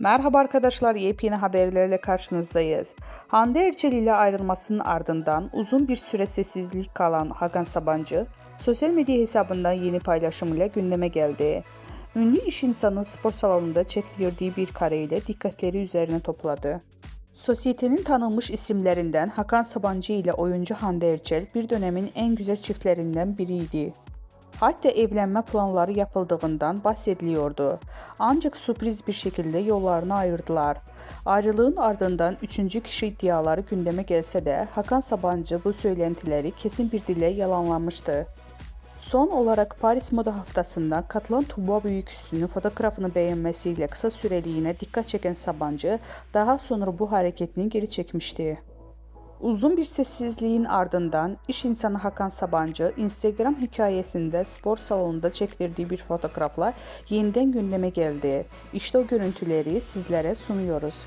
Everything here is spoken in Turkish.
Merhaba arkadaşlar, yepyeni haberlerle karşınızdayız. Hande Erçel ile ayrılmasının ardından uzun bir süre sessizlik kalan Hakan Sabancı, sosyal medya hesabından yeni paylaşımıyla gündeme geldi. Ünlü iş insanı spor salonunda çektirdiği bir kareyle dikkatleri üzerine topladı. Sosyetenin tanınmış isimlerinden Hakan Sabancı ile oyuncu Hande Erçel bir dönemin en güzel çiftlerinden biriydi. Hatta evlenme planları yapıldığından bahsediliyordu. Ancak sürpriz bir şekilde yollarını ayırdılar. Ayrılığın ardından üçüncü kişi iddiaları gündeme gelse de Hakan Sabancı bu söylentileri kesin bir dille yalanlamıştı. Son olarak Paris Moda Haftası'nda katılan Tuba Büyüküstü'nün fotoğrafını beğenmesiyle kısa süreliğine dikkat çeken Sabancı daha sonra bu hareketini geri çekmişti. Uzun bir sessizliğin ardından iş insanı Hakan Sabancı Instagram hikayesinde spor salonunda çektirdiği bir fotoğrafla yeniden gündeme geldi. İşte o görüntüleri sizlere sunuyoruz.